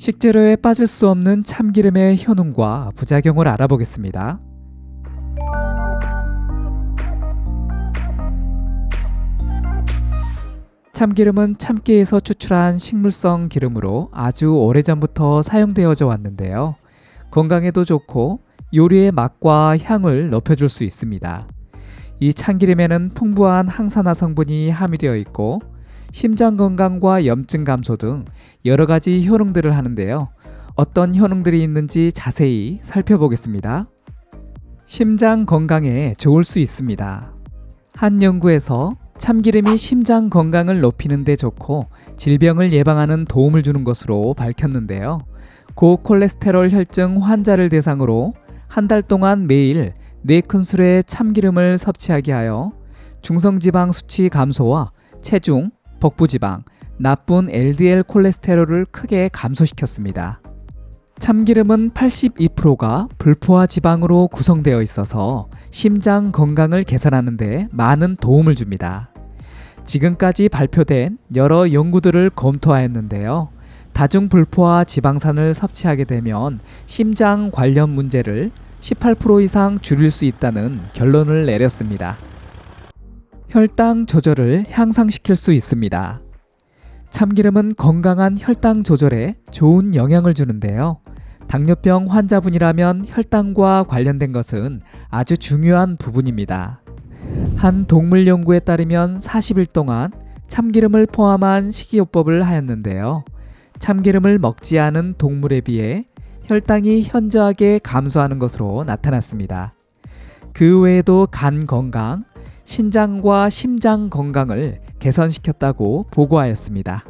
식재료에 빠질 수 없는 참기름의 효능과 부작용을 알아보겠습니다. 참기름은 참깨에서 추출한 식물성 기름으로 아주 오래전부터 사용되어져 왔는데요. 건강에도 좋고 요리의 맛과 향을 높여줄 수 있습니다. 이 참기름에는 풍부한 항산화 성분이 함유되어 있고 심장 건강과 염증 감소 등 여러 가지 효능들을 하는데요. 어떤 효능들이 있는지 자세히 살펴보겠습니다. 심장 건강에 좋을 수 있습니다. 한 연구에서 참기름이 심장 건강을 높이는 데 좋고 질병을 예방하는 도움을 주는 것으로 밝혔는데요. 고콜레스테롤 혈증 환자를 대상으로 한 달 동안 매일 4큰술의 참기름을 섭취하게 하여 중성지방 수치 감소와 체중, 복부지방, 나쁜 LDL 콜레스테롤을 크게 감소시켰습니다. 참기름은 82%가 불포화 지방으로 구성되어 있어서 심장 건강을 개선하는 데 많은 도움을 줍니다. 지금까지 발표된 여러 연구들을 검토하였는데요. 다중불포화 지방산을 섭취하게 되면 심장 관련 문제를 18% 이상 줄일 수 있다는 결론을 내렸습니다. 혈당 조절을 향상시킬 수 있습니다. 참기름은 건강한 혈당 조절에 좋은 영향을 주는데요. 당뇨병 환자분이라면 혈당과 관련된 것은 아주 중요한 부분입니다. 한 동물 연구에 따르면 40일 동안 참기름을 포함한 식이요법을 하였는데요. 참기름을 먹지 않은 동물에 비해 혈당이 현저하게 감소하는 것으로 나타났습니다. 그 외에도 간 건강, 신장과 심장 건강을 개선시켰다고 보고하였습니다.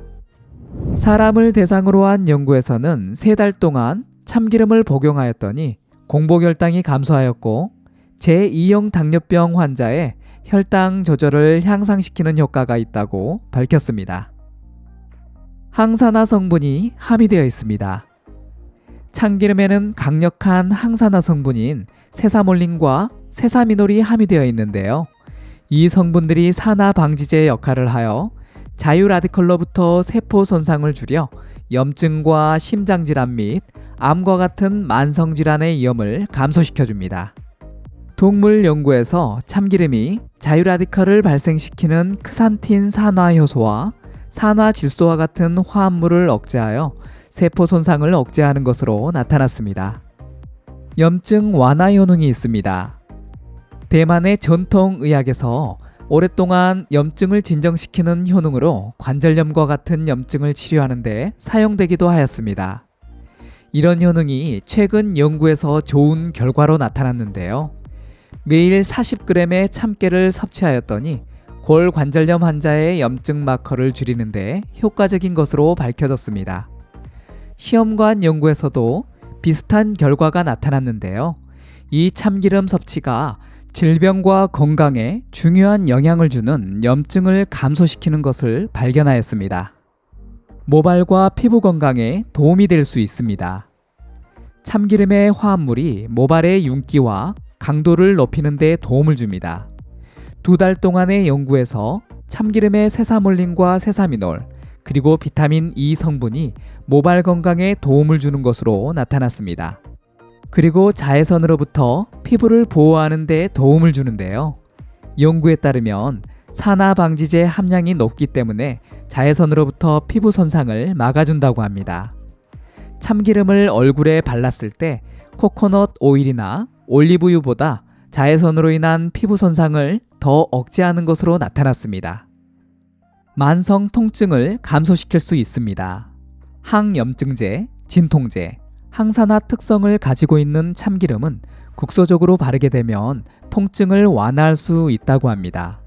사람을 대상으로 한 연구에서는 세 달 동안 참기름을 복용하였더니 공복혈당이 감소하였고 제2형 당뇨병 환자의 혈당 조절을 향상시키는 효과가 있다고 밝혔습니다. 항산화 성분이 함유되어 있습니다. 참기름에는 강력한 항산화 성분인 세사몰린과 세사미놀이 함유되어 있는데요. 이 성분들이 산화 방지제 역할을 하여 자유 라디컬로부터 세포 손상을 줄여 염증과 심장 질환 및 암과 같은 만성 질환의 위험을 감소시켜 줍니다. 동물 연구에서 참기름이 자유 라디컬을 발생시키는 크산틴 산화 효소와 산화 질소와 같은 화합물을 억제하여 세포 손상을 억제하는 것으로 나타났습니다. 염증 완화 효능이 있습니다. 대만의 전통 의학에서 오랫동안 염증을 진정시키는 효능으로 관절염과 같은 염증을 치료하는데 사용되기도 하였습니다. 이런 효능이 최근 연구에서 좋은 결과로 나타났는데요. 매일 40g의 참깨를 섭취하였더니 골관절염 환자의 염증 마커를 줄이는데 효과적인 것으로 밝혀졌습니다. 시험관 연구에서도 비슷한 결과가 나타났는데요. 이 참기름 섭취가 질병과 건강에 중요한 영향을 주는 염증을 감소시키는 것을 발견하였습니다. 모발과 피부 건강에 도움이 될 수 있습니다. 참기름의 화합물이 모발의 윤기와 강도를 높이는 데 도움을 줍니다. 두 달 동안의 연구에서 참기름의 세사몰린과 세사미놀, 그리고 비타민 E 성분이 모발 건강에 도움을 주는 것으로 나타났습니다. 그리고 자외선으로부터 피부를 보호하는 데 도움을 주는데요. 연구에 따르면 산화 방지제 함량이 높기 때문에 자외선으로부터 피부 손상을 막아준다고 합니다. 참기름을 얼굴에 발랐을 때 코코넛 오일이나 올리브유보다 자외선으로 인한 피부 손상을 더 억제하는 것으로 나타났습니다. 만성 통증을 감소시킬 수 있습니다. 항염증제, 진통제, 항산화 특성을 가지고 있는 참기름은 국소적으로 바르게 되면 통증을 완화할 수 있다고 합니다.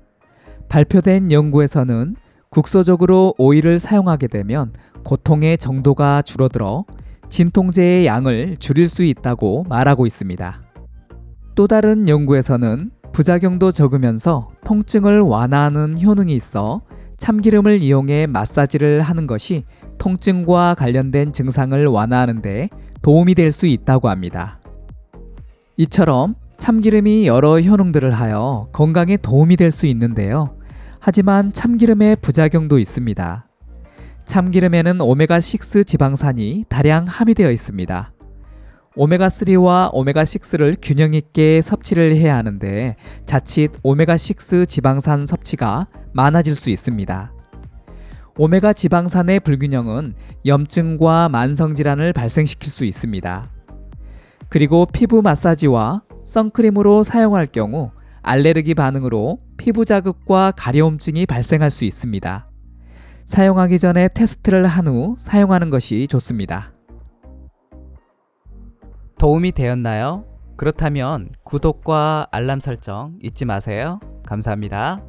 발표된 연구에서는 국소적으로 오일을 사용하게 되면 고통의 정도가 줄어들어 진통제의 양을 줄일 수 있다고 말하고 있습니다. 또 다른 연구에서는 부작용도 적으면서 통증을 완화하는 효능이 있어 참기름을 이용해 마사지를 하는 것이 통증과 관련된 증상을 완화하는데 도움이 될 수 있다고 합니다. 이처럼 참기름이 여러 효능들을 하여 건강에 도움이 될 수 있는데요. 하지만 참기름의 부작용도 있습니다. 참기름에는 오메가6 지방산이 다량 함유되어 있습니다. 오메가3와 오메가6를 균형 있게 섭취를 해야 하는데 자칫 오메가6 지방산 섭취가 많아질 수 있습니다. 오메가 지방산의 불균형은 염증과 만성 질환을 발생시킬 수 있습니다. 그리고 피부 마사지와 선크림으로 사용할 경우 알레르기 반응으로 피부 자극과 가려움증이 발생할 수 있습니다. 사용하기 전에 테스트를 한 후 사용하는 것이 좋습니다. 도움이 되었나요? 그렇다면 구독과 알람 설정 잊지 마세요. 감사합니다.